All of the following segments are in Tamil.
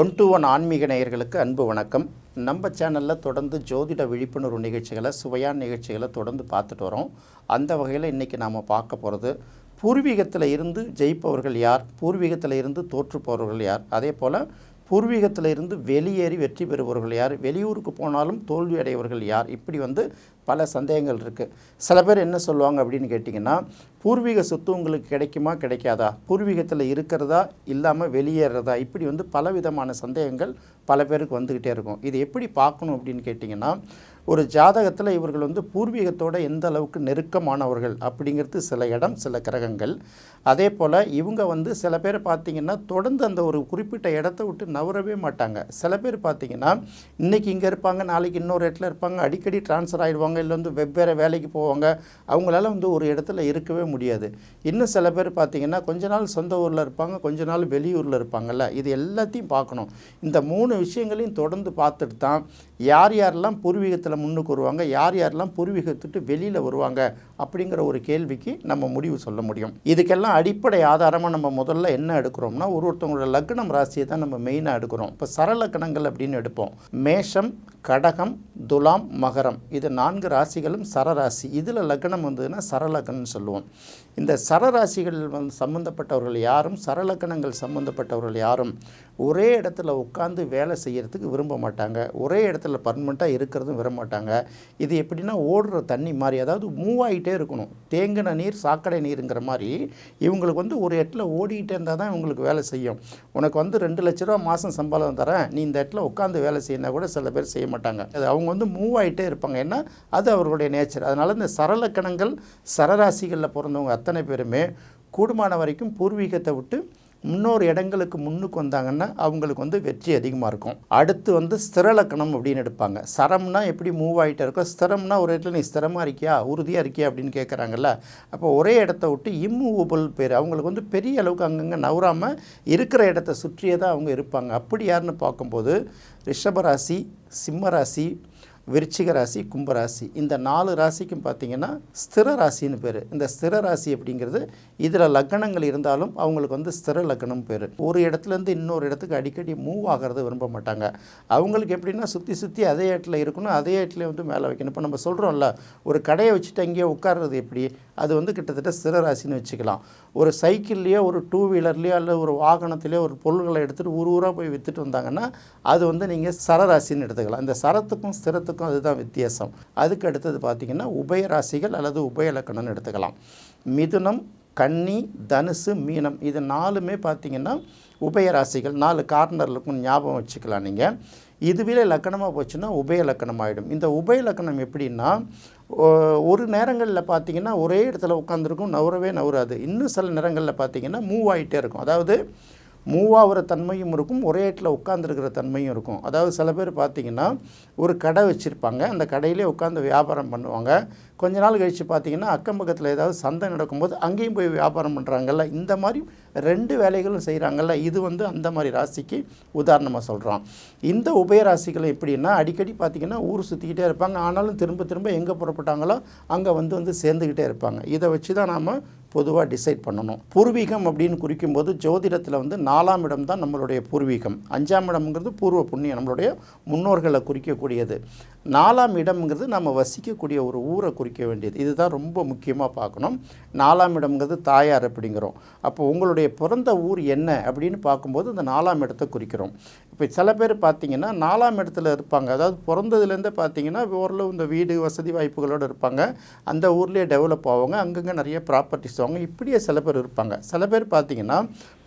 ஒன் டு ஒன் ஆன்மீக நேயர்களுக்கு அன்பு வணக்கம். நம்ம சேனலில் தொடர்ந்து ஜோதிட விழிப்புணர்வு நிகழ்ச்சிகளை சுவையான நிகழ்ச்சிகளை தொடர்ந்து பார்த்துட்டு வரோம். அந்த வகையில் இன்றைக்கி நாம் பார்க்க போகிறது பூர்வீகத்தில் இருந்து ஜெயிப்பவர்கள் யார்? பூர்வீகத்தில் இருந்து தோற்றுப்பவர்கள் யார்? அதே போல் பூர்வீகத்தில் இருந்து வெளியேறி வெற்றி பெறுபவர்கள் யார்? வெளியூருக்கு போனாலும் தோல்வி அடையவர்கள் யார்? இப்படி வந்து பல சந்தேகங்கள் இருக்குது சில பேர் என்ன சொல்லுவாங்க அப்படின்னு கேட்டிங்கன்னா பூர்வீக சொத்து உங்களுக்கு கிடைக்குமா கிடைக்காதா? பூர்வீகத்தில் இருக்கிறதா இல்லாமல் வெளியேறதா இப்படி வந்து பலவிதமான சந்தேகங்கள் பல பேருக்கு வந்துக்கிட்டே இருக்கும். இது எப்படி பார்க்கணும் அப்படின்னு கேட்டிங்கன்னா ஒரு ஜாதகத்தில் இவர்கள் வந்து பூர்வீகத்தோட எந்த அளவுக்கு நெருக்கமானவர்கள் அப்படிங்கிறது சில இடம் சில கிரகங்கள். அதே போல் இவங்க வந்து சில பேர் பார்த்திங்கன்னா தொடர்ந்து அந்த ஒரு குறிப்பிட்ட இடத்த விட்டு நவரவே மாட்டாங்க. சில பேர் பார்த்திங்கன்னா இன்றைக்கி இங்கே இருப்பாங்க நாளைக்கு இன்னொரு இடத்துல இருப்பாங்க அடிக்கடி ட்ரான்ஸ்ஃபர் ஆகிடுவாங்க இல்லை வந்து வெவ்வேறு வேலைக்கு போவாங்க. அவங்களால வந்து ஒரு இடத்துல இருக்கவே முடியாது. இன்னும் சில பேர் பார்த்திங்கன்னா கொஞ்ச நாள் சொந்த ஊரில் இருப்பாங்க கொஞ்ச நாள் வெளியூரில் இருப்பாங்கல்ல. இது எல்லாத்தையும் பார்க்கணும் இந்த மூணு விஷயங்களையும் தொடர்ந்து பார்த்துட்டு தான் யார் யாரெல்லாம் பூர்வீகத்தில் முன்னுக்கு வருவாங்க யார் யாரெல்லாம் பூர்வீகத்துட்டு வெளியில் வருவாங்க அப்படிங்கிற ஒரு கேள்விக்கு நம்ம முடிவு சொல்ல முடியும். இதுக்கெல்லாம் அடிப்படை ஆதாரமாக நம்ம முதல்ல என்ன எடுக்கிறோம்னா ஒரு ஒருத்தவங்களோட லக்னம் ராசியை தான் நம்ம மெயினாக எடுக்கிறோம். இப்போ சரலக்கணங்கள் அப்படின்னு எடுப்போம். மேஷம் கடகம் துலாம் மகரம். இது நான்கு ராசிகளும் சரராசி இதில் லக்னம் வந்ததுன்னா சரலக்கணம்னு சொல்லுவோம். இந்த சரராசிகள் வந்து சம்மந்தப்பட்டவர்கள் யாரும் சரலக்கணங்கள் சம்மந்தப்பட்டவர்கள் யாரும் ஒரே இடத்துல உட்காந்து வேலை செய்கிறதுக்கு விரும்ப மாட்டாங்க. ஒரே இடத்துல பர்மனெண்ட்டாக இருக்கிறதும் விரும்ப மாட்டாங்க இது எப்படின்னா ஓடுற தண்ணி மாதிரி அதாவது மூவ் ஆகிட்டே இருக்கணும். தேங்கின நீர் சாக்கடை நீருங்கிற மாதிரி இவங்களுக்கு வந்து ஒரு இடத்துல ஓடிக்கிட்டே இருந்தால் தான் இவங்களுக்கு வேலை செய்யும். உனக்கு வந்து ரெண்டு லட்ச ரூபா மாதம் சம்பளம் தரேன். நீ இந்த இடத்துல உட்காந்து வேலை செய்யினா கூட சில பேர் செய்ய மாட்டாங்க. அது அவங்க வந்து மூவ் ஆகிட்டே இருப்பாங்க. ஏன்னா அது அவர்களுடைய நேச்சர் அதனால் இந்த சரலக்கணங்கள் சரராசிகளில் பிறந்தவங்க அத்தனை பேருமே கூடுமான வரைக்கும் பூர்வீகத்தை விட்டு முன்னோரு இடங்களுக்கு முன்னுக்கு வந்தாங்கன்னா அவங்களுக்கு வந்து வெற்றி அதிகமாக இருக்கும். அடுத்து வந்து ஸ்திரலக்கணம் அப்படின்னு எடுப்பாங்க. சரம்னா எப்படி மூவ் ஆகிட்டே இருக்கோ ஸ்திரம்னா ஒரு இடத்துல நீ ஸ்திரமாக இருக்கியா உறுதியாக இருக்கியா அப்படின்னு கேட்குறாங்கல்ல அப்போ ஒரே இடத்த விட்டு இம்மூவபிள் பேர். அவங்களுக்கு வந்து பெரிய அளவுக்கு அங்கங்கே நவராமல் இருக்கிற இடத்த சுற்றியே தான் அவங்க இருப்பாங்க. அப்படி யாருன்னு பார்க்கும்போது ரிஷபராசி சிம்மராசி விருச்சிக ராசி கும்பராசி இந்த நாலு ராசிக்கும் பார்த்தீங்கன்னா ஸ்திர ராசின்னு பேர். இந்த ஸ்திர ராசி அப்படிங்கிறது இதில் லக்கணங்கள் இருந்தாலும் அவங்களுக்கு வந்து ஸ்திர லக்கணம் பேர். ஒரு இடத்துலேருந்து இன்னொரு இடத்துக்கு அடிக்கடி மூவ் ஆகிறது விரும்ப மாட்டாங்க. அவங்களுக்கு எப்படின்னா சுற்றி சுற்றி அதே இடத்துல இருக்கணும் அதே இடத்துல வந்து மேலே வைக்கணும். இப்போ நம்ம சொல்கிறோம்ல ஒரு கடையை வச்சுட்டு அங்கேயே உட்கார்றது எப்படி? அது வந்து கிட்டத்தட்ட ஸ்திர ராசின்னு வச்சுக்கலாம். ஒரு சைக்கிள்லேயோ ஒரு டூ வீலர்லேயோ அல்லது ஒரு வாகனத்திலேயோ ஒரு பொருள்களை எடுத்துகிட்டு ஊர் ஊராக போய் விற்றுட்டு வந்தாங்கன்னா அது வந்து நீங்கள் சரராசின்னு எடுத்துக்கலாம். இந்த சரத்துக்கும் ஸ்திரத்துக்கும் அதுதான் வித்தியாசம். அதுக்கு அடுத்தது பார்த்திங்கன்னா உபயராசிகள் அல்லது உபயலக்கணம்னு எடுத்துக்கலாம். மிதுனம் கன்னி தனுசு மீனம் இது நாலுமே பார்த்திங்கன்னா உபயராசிகள். நாலு கார்னரில் இருக்கும் ஞாபகம் வச்சுக்கலாம் நீங்கள் இதுவே லக்கணமாக போச்சுன்னா உபய லக்கணம் ஆகிடும் இந்த உபய லக்கணம் எப்படின்னா ஒரு நேரங்களில் பார்த்தீங்கன்னா ஒரே இடத்துல உட்காந்துருக்கும் நவரவே நவராது இன்னும் சில நேரங்களில் பார்த்தீங்கன்னா மூவ் ஆகிட்டே இருக்கும். அதாவது மூவாகிற தன்மையும் இருக்கும் ஒரே இடத்துல உட்காந்துருக்கிற தன்மையும் இருக்கும். அதாவது சில பேர் பார்த்திங்கன்னா ஒரு கடை வச்சுருப்பாங்க. அந்த கடையிலே உட்காந்து வியாபாரம் பண்ணுவாங்க. கொஞ்ச நாள் கழித்து பார்த்தீங்கன்னா அக்கம் பக்கத்தில் ஏதாவது சந்தை நடக்கும்போது அங்கேயும் போய் வியாபாரம் பண்ணுறாங்கல்ல இந்த மாதிரி ரெண்டு வேலைகளும் செய்கிறாங்கல்ல இது வந்து அந்த மாதிரி ராசிக்கு உதாரணமாக சொல்கிறோம் இந்த உபயராசிகள் எப்படின்னா அடிக்கடி பார்த்திங்கன்னா ஊர் சுற்றிக்கிட்டே இருப்பாங்க. ஆனாலும் திரும்ப திரும்ப எங்கே புறப்பட்டாங்களோ அங்கே வந்து வந்து சேர்ந்துக்கிட்டே இருப்பாங்க. இதை வச்சு தான் நாம் பொதுவாக டிசைட் பண்ணணும். பூர்வீகம் அப்படின்னு குறிக்கும்போது ஜோதிடத்தில் வந்து நாலாம் இடம் தான் நம்மளுடைய பூர்வீகம். அஞ்சாம் இடம்ங்கிறது பூர்வ புண்ணியம் நம்மளுடைய முன்னோர்களை குறிக்கக்கூடியது. நாலாம் இடம்ங்கிறது நம்ம வசிக்கக்கூடிய ஒரு ஊரை இருக்க வேண்டியது. இதுதான் ரொம்ப முக்கியமாக பார்க்கணும். நாலாம் இடம்ங்கிறது தாயார் அப்படிங்கிறோம். அப்போ உங்களுடைய பிறந்த ஊர் என்ன அப்படின்னு பார்க்கும்போது இந்த நாலாம் இடத்தை குறிக்கிறோம். இப்போ சில பேர் பார்த்தீங்கன்னா நாலாம் இடத்துல இருப்பாங்க. அதாவது பிறந்ததுலேருந்தே பார்த்தீங்கன்னா ஓரளவு இந்த வீடு வசதி வாய்ப்புகளோடு இருப்பாங்க. அந்த ஊர்லேயே டெவலப் ஆவாங்க. அங்கங்கே நிறைய ப்ராப்பர்ட்டிஸ் வாங்க. இப்படியே சில பேர் இருப்பாங்க. சில பேர் பார்த்தீங்கன்னா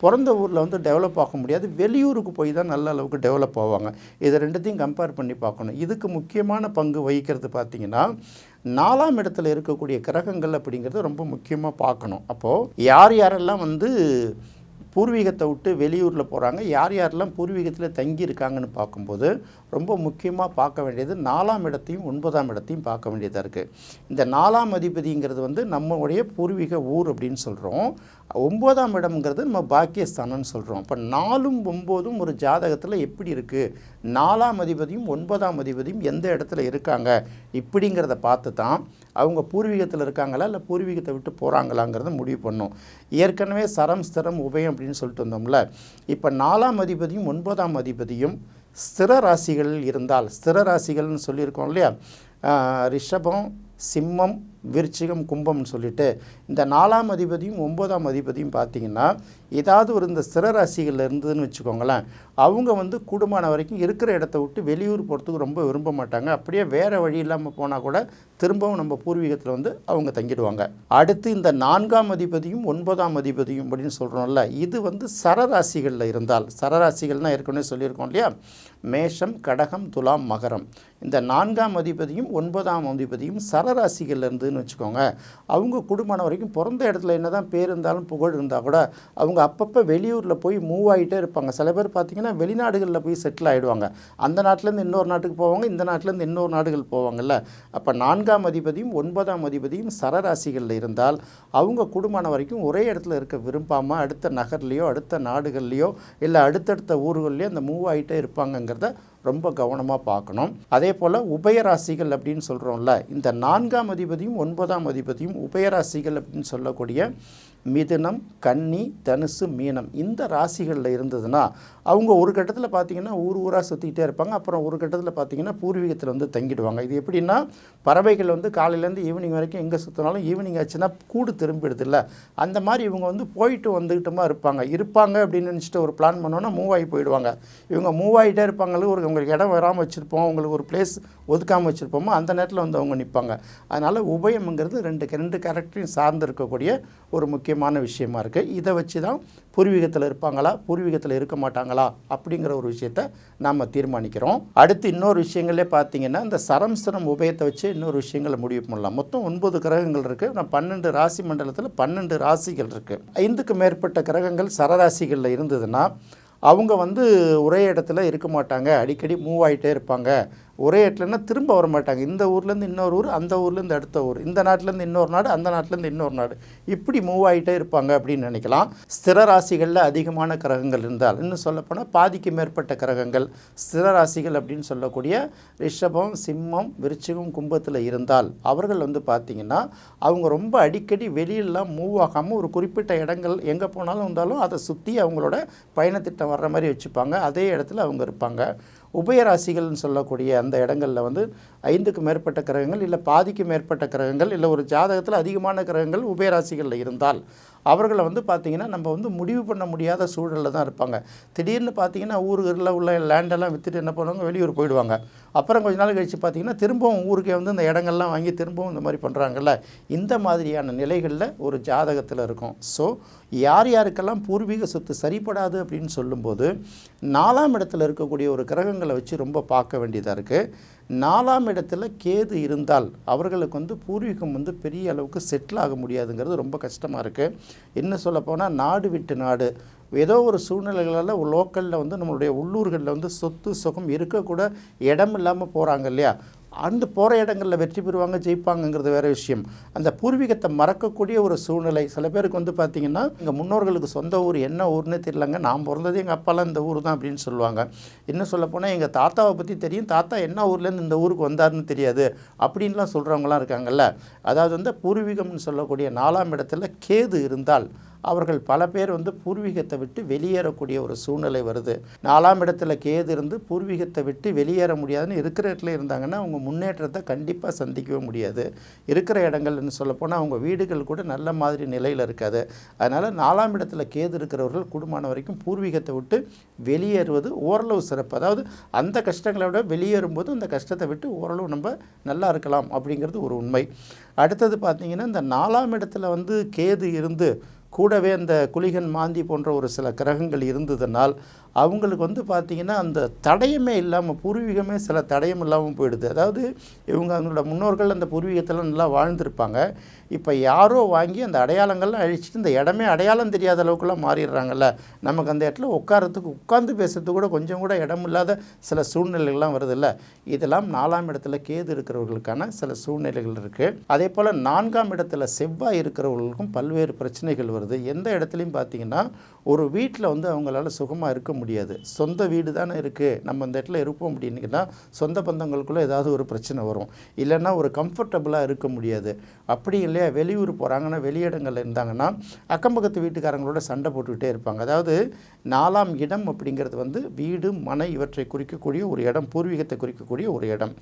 பிறந்த ஊரில் வந்து டெவலப் ஆக முடியாது. வெளியூருக்கு போய் தான் நல்ல அளவுக்கு டெவலப் ஆவாங்க. இதை ரெண்டுத்தையும் கம்பேர் பண்ணி பார்க்கணும். இதுக்கு முக்கியமான பங்கு வகிக்கிறது பார்த்திங்கன்னா நாலாம் இடத்துல இருக்கக்கூடிய கிரகங்கள் அப்படிங்கிறது ரொம்ப முக்கியமாக பார்க்கணும். அப்போது யார் யாரெல்லாம் வந்து பூர்வீகத்தை விட்டு வெளியூரில் போகிறாங்க யார் யாரெல்லாம் பூர்வீகத்தில் தங்கி இருக்காங்கன்னு பார்க்கும்போது ரொம்ப முக்கியமாக பார்க்க வேண்டியது நாலாம் இடத்தையும் ஒன்பதாம் இடத்தையும் பார்க்க வேண்டியதாக இருக்குது இந்த நாலாம் அதிபதிங்கிறது வந்து நம்மளுடைய பூர்வீக ஊர் அப்படின்னு சொல்கிறோம் ஒன்பதாம் இடம்ங்கிறது நம்ம பாக்கியஸ்தானம்னு சொல்கிறோம் இப்போ நாலும் ஒம்போதும் ஒரு ஜாதகத்தில் எப்படி இருக்குது நாலாம் அதிபதியும் ஒன்பதாம் அதிபதியும் எந்த இடத்துல இருக்காங்க? இப்படிங்கிறத பார்த்து தான் அவங்க பூர்வீகத்தில் இருக்காங்களா? இல்லை பூர்வீகத்தை விட்டு போகிறாங்களாங்கிறத முடிவு பண்ணும். ஏற்கனவே சரம் ஸ்திரம் உபயம் அப்படின்னு சொல்லிட்டு வந்தோம்ல. இப்போ நாலாம் அதிபதியும் ஒன்பதாம் அதிபதியும் ஸ்திர ராசிகளில் இருந்தால் ஸ்திர ராசிகள்னு சொல்லியிருக்கோம் இல்லையா? ரிஷபம் சிம்மம் விருச்சிகம் கும்பம்னு சொல்லிட்டு இந்த நாலாம் அதிபதியும் ஒன்பதாம் அதிபதியும் பார்த்தீங்கன்னா ஏதாவது ஒரு இந்த ஸ்திர ராசிகளில் இருந்ததுன்னு வச்சுக்கோங்களேன் அவங்க வந்து கூடுமான வரைக்கும் இருக்கிற இடத்த விட்டு வெளியூர் போகிறதுக்கு ரொம்ப விரும்ப மாட்டாங்க. அப்படியே வேறு வழி இல்லாமல் போனால் கூட திரும்பவும் நம்ம பூர்வீகத்தில் வந்து அவங்க தங்கிடுவாங்க. அடுத்து இந்த நான்காம் அதிபதியும் ஒன்பதாம் அதிபதியும் அப்படின்னு சொல்கிறோம்ல இது வந்து சரராசிகளில் இருந்தால் சரராசிகள்னால் ஏற்கனவே சொல்லியிருக்கோம் இல்லையா? மேஷம் கடகம் துலாம் மகரம். இந்த நான்காம் அதிபதியும் ஒன்பதாம் அதிபதியும் சரராசிகள் இருந்துன்னு வச்சுக்கோங்க. அவங்க குடும்பம் வரைக்கும் பிறந்த இடத்துல என்ன தான் பேர் இருந்தாலும் புகழ் இருந்தால் கூட அவங்க அப்பப்போ வெளியூரில் போய் மூவ் ஆகிட்டே இருப்பாங்க. சில பேர் பார்த்திங்கன்னா வெளிநாடுகளில் போய் செட்டில் ஆகிடுவாங்க அந்த நாட்டிலேருந்து இன்னொரு நாட்டுக்கு போவாங்க இந்த நாட்டிலேருந்து இன்னொரு நாடுகள் போவாங்கல்ல. அப்போ நான்காம் அதிபதியும் ஒன்பதாம் அதிபதியும் சரராசிகளில் இருந்தால் அவங்க குடும்பம் வரைக்கும் ஒரே இடத்துல இருக்க விரும்பாமல் அடுத்த நகர்லேயோ அடுத்த நாடுகள்லையோ இல்லை அடுத்தடுத்த ஊர்கள்லேயோ அந்த மூவ் ஆகிட்டே இருப்பாங்கங்கிறத ரொம்ப கவனமாக பார்க்கணும். அதே போல் உபயராசிகள் அப்படின்னு சொல்கிறோம்ல இந்த நான்காம் அதிபதியும் ஒன்பதாம் அதிபதியும் உபயராசிகள் அப்படின்னு சொல்லக்கூடிய மிதுனம் கன்னி தனுசு மீனம் இந்த ராசிகளில் இருந்ததுன்னா அவங்க ஒரு கட்டத்தில் பார்த்தீங்கன்னா ஊர் ஊராக சுற்றிக்கிட்டே இருப்பாங்க. அப்புறம் ஒரு கட்டத்தில் பார்த்தீங்கன்னா பூர்வீகத்தில் வந்து தங்கிடுவாங்க. இது எப்படின்னா பறவைகள் வந்து காலையிலேருந்து ஈவினிங் வரைக்கும் எங்கே சுற்றினாலும் ஈவினிங் ஆச்சுன்னா கூடு திரும்பிடுதில்ல. அந்த மாதிரி இவங்க வந்து போயிட்டு வந்துக்கிட்டுமா இருப்பாங்க. இருப்பாங்க அப்படின்னு நினச்சிட்டு ஒரு பிளான் பண்ணோன்னா மூவ் ஆகி போயிடுவாங்க. இவங்க மூவ் ஆகிட்டே இருப்பாங்களே ஒரு உங்களுக்கு இடம் வராமல் வச்சுருப்போம் உங்களுக்கு ஒரு பிளேஸ் ஒதுக்காமல் வச்சுருப்போமோ அந்த நேரத்தில் வந்து அவங்க நிற்பாங்க அதனால் உபயம்ங்கிறது ரெண்டு ரெண்டு கேரக்டரையும் சார்ந்து இருக்கக்கூடிய ஒரு முக்கியமான விஷயமா இருக்குது இதை வச்சு தான் பூர்வீகத்தில் இருப்பாங்களா? பூர்வீகத்தில் இருக்க மாட்டாங்களா? அப்படிங்கிற ஒரு விஷயத்த நாம் தீர்மானிக்கிறோம். அடுத்து இன்னொரு விஷயங்களே பார்த்தீங்கன்னா இந்த சரம்சரம் உபயத்தை வச்சு இன்னொரு விஷயங்களை முடிவு பண்ணலாம். மொத்தம் ஒன்பது கிரகங்கள் இருக்குது நான் பன்னெண்டு ராசி மண்டலத்தில் பன்னெண்டு ராசிகள் இருக்குது ஐந்துக்கு மேற்பட்ட கிரகங்கள் சரராசிகளில் இருந்ததுன்னா அவங்க வந்து ஒரே இடத்துல இருக்க மாட்டாங்க. அடிக்கடி மூவ் ஆகிட்டே இருப்பாங்க. ஒரே இடத்துலன்னா திரும்ப வர மாட்டாங்க இந்த ஊர்லேருந்து இன்னொரு ஊர் அந்த ஊர்லேருந்து அடுத்த ஊர். இந்த நாட்டிலேருந்து இன்னொரு நாடு அந்த நாட்டிலேருந்து இன்னொரு நாடு. இப்படி மூவ் ஆகிட்டே இருப்பாங்க அப்படின்னு நினைக்கலாம். ஸ்திர ராசிகளில் அதிகமான கிரகங்கள் இருந்தால் இன்னும் சொல்லப்போனால் பாதிக்கு மேற்பட்ட கிரகங்கள் ஸ்திர ராசிகள் அப்படின்னு சொல்லக்கூடிய ரிஷபம் சிம்மம் விருச்சிகம் கும்பத்தில் இருந்தால் அவர்கள் வந்து பார்த்திங்கன்னா அவங்க ரொம்ப அடிக்கடி வெளியிலலாம் மூவ் ஆகாமல் ஒரு குறிப்பிட்ட இடங்கள் எங்கே போனாலும் இருந்தாலும் அதை சுற்றி அவங்களோட பயணத்திட்டம் வர்ற மாதிரி வச்சுப்பாங்க. அதே இடத்துல அவங்க இருப்பாங்க. உபயராசிகள்னு சொல்லக்கூடிய அந்த இடங்களில் வந்து ஐந்துக்கு மேற்பட்ட கிரகங்கள் இல்லை பாதிக்கு மேற்பட்ட கிரகங்கள் இல்லை ஒரு ஜாதகத்தில் அதிகமான கிரகங்கள் உபயராசிகளில் இருந்தால் அவர்களை வந்து பார்த்திங்கன்னா நம்ம வந்து முடிவு பண்ண முடியாத சூழலில் தான் இருப்பாங்க. திடீர்னு பார்த்தீங்கன்னா ஊர்களில் உள்ள லேண்டெல்லாம் விற்றுட்டு என்ன பண்ணுவாங்க? வெளியூர் போயிடுவாங்க. அப்புறம் கொஞ்ச நாள் கழித்து பார்த்தீங்கன்னா திரும்பவும் ஊருக்கே வந்து இந்த இடங்கள்லாம் வாங்கி திரும்பவும் இந்த மாதிரி பண்ணுறாங்கல்ல இந்த மாதிரியான நிலைகளில் ஒரு ஜாதகத்தில் இருக்கும். ஸோ யார் யாருக்கெல்லாம் பூர்வீக சொத்து சரிப்படாது அப்படின்னு சொல்லும்போது நாலாம் இடத்துல இருக்கக்கூடிய ஒரு கிரகங்களை வச்சு ரொம்ப பார்க்க வேண்டியதாக இருக்குது நாலாம் இடத்துல கேது இருந்தால் அவர்களுக்கு வந்து பூர்வீகம் வந்து பெரிய அளவுக்கு செட்டில் ஆக முடியாதுங்கிறது ரொம்ப கஷ்டமாக இருக்குது என்ன சொல்லப்போனால் நாடு விட்டு நாடு. ஏதோ ஒரு சூழ்நிலைகளால் லோக்கலில் வந்து நம்மளுடைய உள்ளூர்களில் வந்து சொத்து சுகம் இருக்கக்கூட இடம் இல்லாமல் போகிறாங்க இல்லையா? அந்த போகிற இடங்களில் வெற்றி பெறுவாங்க ஜெயிப்பாங்கங்கிறது வேறு விஷயம். அந்த பூர்வீகத்தை மறக்கக்கூடிய ஒரு சூழ்நிலை. சில பேருக்கு வந்து பார்த்திங்கன்னா எங்கள் முன்னோர்களுக்கு சொந்த ஊர் என்ன ஊர்னே தெரியலங்க. நான் பிறந்தது எங்கள் அப்பாலாம் இந்த ஊர் தான் அப்படின்னு சொல்லுவாங்க. இன்னும் சொல்லப்போனால் எங்கள் தாத்தாவை பற்றி தெரியும். தாத்தா என்ன ஊர்லேருந்து இந்த ஊருக்கு வந்தாருன்னு தெரியாது. அப்படின்லாம் சொல்கிறவங்களாம் இருக்காங்கல்ல. அதாவது வந்து பூர்வீகம்னு சொல்லக்கூடிய நாலாம் இடத்துல கேது இருந்தால் அவர்கள் பல பேர் வந்து பூர்வீகத்தை விட்டு வெளியேறக்கூடிய ஒரு சூழ்நிலை வருது. நாலாம் இடத்துல கேது இருந்து பூர்வீகத்தை விட்டு வெளியேற முடியாதுன்னு இருக்கிற இடத்துல இருந்தாங்கன்னா அவங்க முன்னேற்றத்தை கண்டிப்பாக சந்திக்கவே முடியாது. இருக்கிற இடங்கள்னு சொல்லப்போனால் அவங்க வீடுகள் கூட நல்ல மாதிரி நிலையில் இருக்காது. அதனால் நாலாம் இடத்துல கேது இருக்கிறவர்கள் குடும்பமான வரைக்கும் பூர்வீகத்தை விட்டு வெளியேறுவது ஓரளவு சிறப்பு. அதாவது அந்த கஷ்டங்களை விட வெளியேறும்போது அந்த கஷ்டத்தை விட்டு ஓரளவு நம்ம நல்லா இருக்கலாம் அப்படிங்கிறது ஒரு உண்மை. அடுத்தது பார்த்திங்கன்னா இந்த நாலாம் இடத்துல வந்து கேது இருந்து கூடவே அந்த குளிகன் மாந்தி போன்ற ஒரு சில கிரகங்கள் இருந்ததுனால் அவங்களுக்கு வந்து பார்த்திங்கன்னா அந்த தடயமே இல்லாமல் பூர்வீகமே சில தடயம் இல்லாமல் போயிடுது. அதாவது இவங்க அவங்களோட முன்னோர்கள் அந்த பூர்வீகத்தில் நல்லா வாழ்ந்திருப்பாங்க. இப்போ யாரோ வாங்கி அந்த அடையாளங்கள்லாம் அழிச்சிட்டு இந்த இடமே அடையாளம் தெரியாத அளவுக்குலாம் மாறிடுறாங்கல்ல. நமக்கு அந்த இடத்துல உட்காரத்துக்கு உட்காந்து பேசுறதுக்கு கூட கொஞ்சம் கூட இடம் இல்லாத சில சூழ்நிலைகள்லாம் வருதுல்ல. இதெல்லாம் நாலாம் இடத்துல கேது இருக்கிறவர்களுக்கான சில சூழ்நிலைகள் இருக்குது அதே போல் நான்காம் இடத்துல செவ்வாய் இருக்கிறவர்களுக்கும் பல்வேறு பிரச்சனைகள் வருது. எந்த இடத்துலையும் பார்த்தீங்கன்னா ஒரு வீட்டில் வந்து அவங்களால சுகமாக இருக்க முடியும் முடியாது. சொந்த வீடு தானே இருக்குது நம்ம அந்த இடத்துல இருப்போம் அப்படின்னா சொந்த பந்தங்களுக்குள்ளே ஏதாவது ஒரு பிரச்சனை வரும். இல்லைன்னா ஒரு கம்ஃபர்டபுளாக இருக்க முடியாது. அப்படி இல்லையா? வெளியூர் போகிறாங்கன்னா வெளியிடங்களில் இருந்தாங்கன்னா அக்கம் பக்கத்து வீட்டுக்காரங்களோட சண்டை போட்டுக்கிட்டே இருப்பாங்க. அதாவது நாலாம் இடம் அப்படிங்கிறது வந்து வீடு மனை இவற்றை குறிக்கக்கூடிய ஒரு இடம் பூர்வீகத்தை குறிக்கக்கூடிய ஒரு இடம்.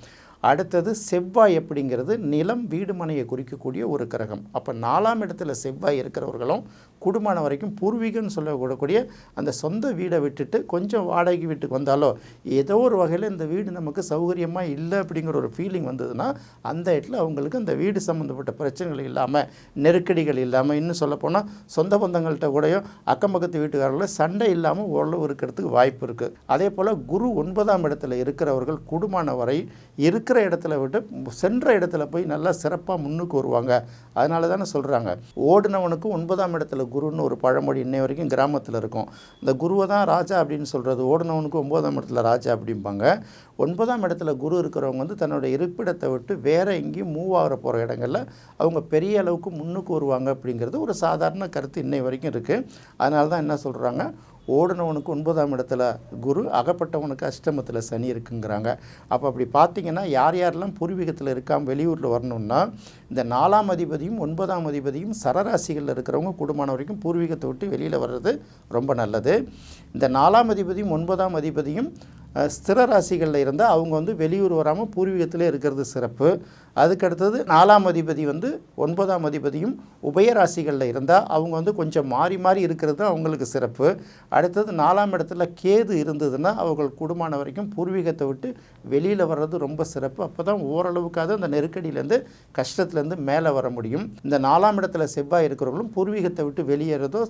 அடுத்தது செவ்வாய் அப்படிங்கிறது நிலம் வீடு மனையை குறிக்கக்கூடிய ஒரு கிரகம். அப்போ நாலாம் இடத்துல செவ்வாய் இருக்கிறவர்களும் குடும்பம் வரைக்கும் பூர்வீகம்னு சொல்லக்கூடக்கூடிய அந்த சொந்த வீடை விட்டுட்டு கொஞ்சம் வாடகை வீட்டுக்கு வந்தாலோ ஏதோ ஒரு வகையில் இந்த வீடு நமக்கு சௌகரியமாக இல்லை அப்படிங்கிற ஒரு ஃபீலிங் வந்ததுன்னா அந்த இடத்துல அவங்களுக்கு அந்த வீடு சம்மந்தப்பட்ட பிரச்சனைகள் இல்லாமல் நெருக்கடிகள் இல்லாமல் இன்னும் சொல்லப்போனால் சொந்த பந்தங்கள்கிட்ட கூடயோ அக்கம் பக்கத்து வீட்டுக்காரர்கள சண்டை இல்லாமல் ஓரளவு இருக்கிறதுக்கு வாய்ப்பு இருக்குது அதே போல் குரு ஒன்பதாம் இடத்துல இருக்கிறவர்கள் குடும்பம் வரை இருக்கிற இடத்துல விட்டு சென்ற இடத்துல போய் நல்லா சிறப்பாக முன்னுக்கு வருவாங்க. அதனால தானே சொல்கிறாங்க ஓடினவனுக்கு ஒன்பதாம் இடத்துல குருன்னு ஒரு பழமொழி இன்னை வரைக்கும் கிராமத்தில் இருக்கும். இந்த குருவை தான் ராஜா அப்படின்னு சொல்கிறது ஓடினவனுக்கு ஒன்பதாம் இடத்துல ராஜா அப்படிம்பாங்க. ஒன்பதாம் இடத்துல குரு இருக்கிறவங்க வந்து தன்னோட இருப்பிடத்தை விட்டு வேறு எங்கேயும் மூவ் ஆகிற போகிற இடங்களில் அவங்க பெரிய அளவுக்கு முன்னுக்கு வருவாங்க அப்படிங்கிறது ஒரு சாதாரண கருத்து இன்னை வரைக்கும் இருக்குது அதனால தான் என்ன சொல்கிறாங்க ஓடினவனுக்கு ஒன்பதாம் இடத்துல குரு அகப்பட்டவனுக்கு அஷ்டமத்தில் சனி இருக்குங்கிறாங்க. அப்போ அப்படி பார்த்தீங்கன்னா யார் யாரெல்லாம் பூர்வீகத்தில் இருக்காம வெளியூரில் வரணும்னா இந்த நாலாம் அதிபதியும் ஒன்பதாம் அதிபதியும் சரராசிகளில் இருக்கிறவங்க குடும்பம் வரைக்கும் பூர்வீகத்தை விட்டு வெளியில் வர்றது ரொம்ப நல்லது. இந்த நாலாம் அதிபதியும் ஒன்பதாம் அதிபதியும் ஸ்திர ராசிகளில் இருந்தால் அவங்க வந்து வெளியூர் வராமல் பூர்வீகத்திலே இருக்கிறது சிறப்பு. அதுக்கடுத்தது நாலாம் அதிபதி வந்து ஒன்பதாம் அதிபதியும் உபய ராசிகளில் இருந்தால் அவங்க வந்து கொஞ்சம் மாறி மாறி இருக்கிறது தான் அவங்களுக்கு சிறப்பு. அடுத்தது நாலாம் இடத்துல கேது இருந்ததுன்னா அவர்கள் குடும்பம் வரைக்கும் பூர்வீகத்தை விட்டு வெளியில் வர்றது ரொம்ப சிறப்பு. அப்போ தான் ஓரளவுக்காக அந்த நெருக்கடியிலேருந்து கஷ்டத்துலேருந்து மேலே வர முடியும். இந்த நாலாம் இடத்துல செவ்வாய் இருக்கிறவங்களும் பூர்வீகத்தை விட்டு வெளியேறதோ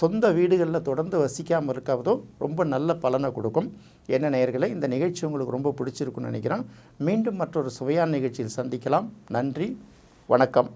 சொந்த வீடுகளில் தொடர்ந்து வசிக்காமல் இருக்காதோ ரொம்ப நல்ல பலனை கொடுக்கும். என்ன நேயர்களே இந்த நிகழ்ச்சி உங்களுக்கு ரொம்ப பிடிச்சிருக்குன்னு நினைக்கிறேன். மீண்டும் மற்றொரு சுவையான நிகழ்ச்சியில் சந்திக்கலாம். நன்றி வணக்கம்.